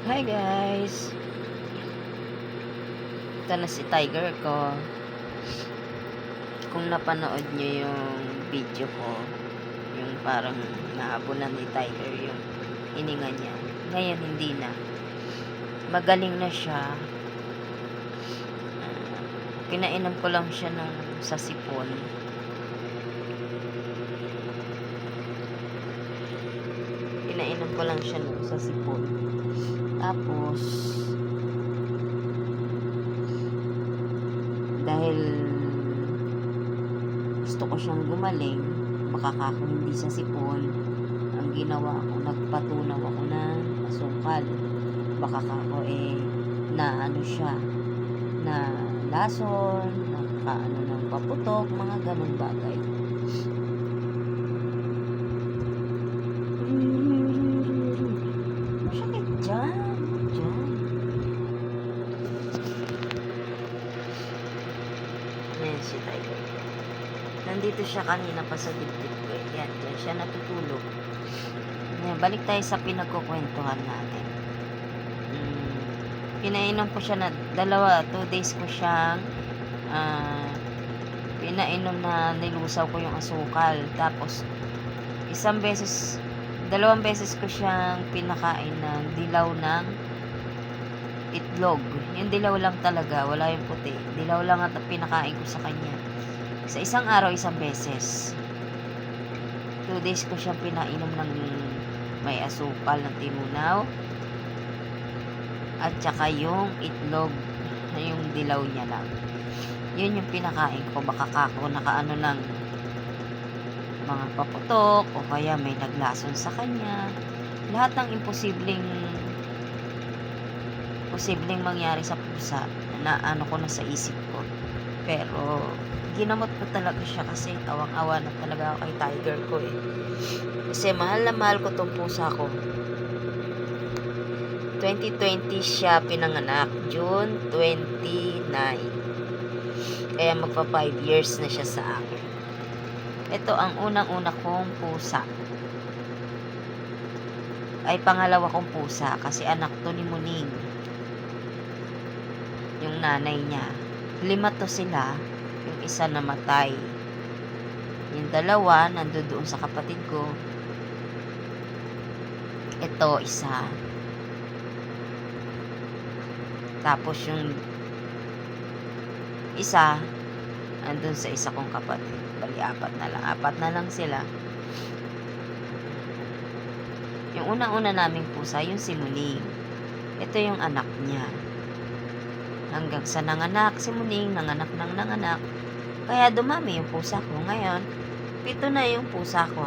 Hi guys! Ito na si Tiger ko. Kung napanood nyo yung video ko, yung parang naabunan ni Tiger yung hininga niya. Ngayon hindi na. Magaling na siya. Pinainom ko lang siya nung sa sipon. Pinainom ko lang siya nung sa sipon. Tapos, dahil gusto ko siyang gumaling, makakako hindi sa sipon, ang ginawa ko, nagpatunaw ako ng asukal. Baka kako eh, na ano siya, na lason, nakaano ng paputok, mga ganong bagay. Masakit dyan. Dyan. Ayan si Tiger. Nandito siya kanina pa sa dibdib ko. eh. Yan, yan siya natutulog. Ayan, balik tayo sa pinagkukwentuhan natin. Mm, pinainom ko siya na dalawa, two days ko siyang ah, pinainom na nilusaw ko yung asukal. Tapos, isang beses, dalawang beses ko siyang pinakain ng dilaw ng itlog. Yung dilaw lang talaga, wala yung puti. Dilaw lang at pinakain ko sa kanya. Sa isang araw, isang beses. Two days ko siyang pinainom ng may asukal ng timunaw. At saka yung itlog, yung dilaw niya lang. Yun yung pinakain ko. Baka kako nakaano ng mga paputok o kaya may naglason sa kanya. Lahat ng imposibleng posibleng mangyari sa pusa na ano ko na sa isip ko. Pero ginamot ko talaga siya kasi awang-awa na talaga ako kay tiger ko eh. Kasi mahal na mahal ko tong pusa ko. 2020 siya pinanganak. June 29. Kaya magpa 5 years na siya sa akin. Ito ang unang-una kong pusa. Ay pangalawa kong pusa kasi anak to ni Muning. Yung nanay niya. Lima to sila. Yung isa namatay. Yung dalawa nando doon sa kapatid ko. Ito isa. Tapos yung isa andun sa isa kong kapatid. Bali, apat na lang. Apat na lang sila. Yung unang-una naming pusa, yung si Muning. Ito yung anak niya. Hanggang sa nanganak, si Muning, nanganak ng nanganak. Kaya dumami yung pusa ko. Ngayon, pito na yung pusa ko.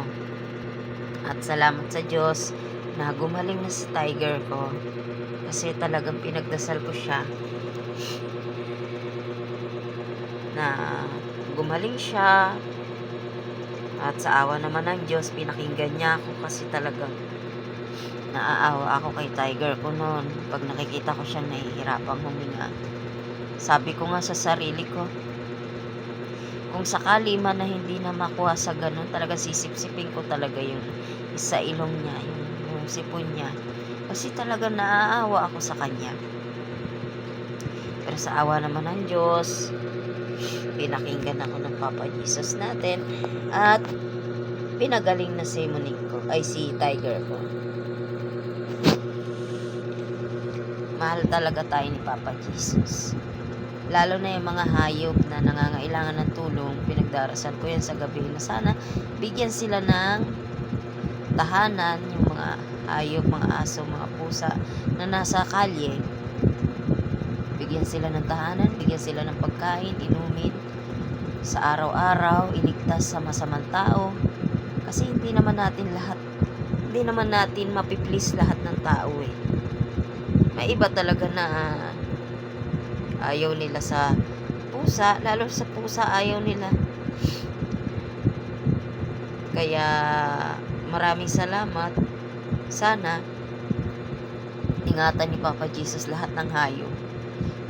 At salamat sa Diyos na gumaling na si Tiger ko. Kasi talagang pinagdasal ko siya na gumaling siya at sa awa naman ng Diyos pinakinggan niya ako kasi talagang naaawa ako kay Tiger ko noon. Pag nakikita ko siya nahihirapang huminga. Sabi ko nga sa sarili ko kung sakali man na hindi na makuha sa ganun talaga sisipsipin ko talaga yung isa ilong niya yung, yung sipon niya. Kasi talaga naaawa ako sa kanya. Pero sa awa naman ng Diyos pinakinggan ako ng Papa Jesus natin at pinagaling na si Monique ko ay si Tiger ko mahal talaga tayo ni Papa Jesus lalo na yung mga hayop na nangangailangan ng tulong pinagdarasal ko yan sa gabi na sana bigyan sila ng tahanan yung mga hayop, mga aso, mga pusa na nasa kalye bigyan sila ng tahanan, bigyan sila ng pagkain, inumin sa araw-araw, iligtas sa masamang tao. Kasi hindi naman natin lahat, hindi naman natin mapiplease lahat ng tao eh. May iba talaga na ayaw nila sa pusa, lalo sa pusa ayaw nila. Kaya maraming salamat. Sana ingatan ni Papa Jesus lahat ng hayop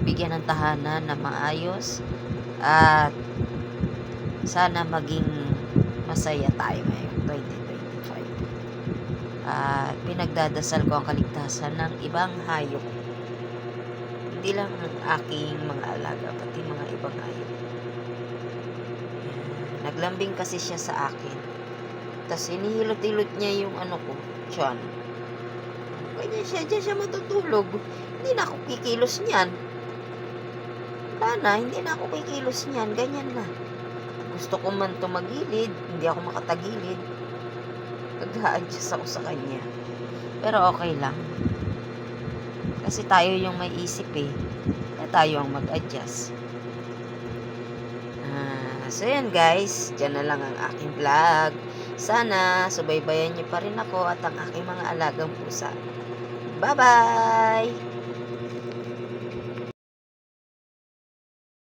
bigyan ng tahanan na maayos at sana maging masaya tayo ngayong 2025. at pinagdadasal ko ang kaligtasan ng ibang hayop. Hindi lang ang aking mga alaga, pati mga ibang hayop. Naglambing kasi siya sa akin. Tapos hinihilot-hilot niya yung ano ko, tiyan. Ganyan siya, dyan siya matutulog. Hindi na ako kikilos niyan. Wala na, hindi na ako kikilos niyan. Ganyan na. Gusto ko man tumagilid, hindi ako makatagilid. Nag-a-adjust ako sa kanya. Pero okay lang. Kasi tayo yung may isip eh. Kaya tayo ang mag-adjust. Ah, so yan guys, dyan na lang ang aking vlog. Sana subaybayan niyo pa rin ako at ang aking mga alagang pusa. Bye-bye!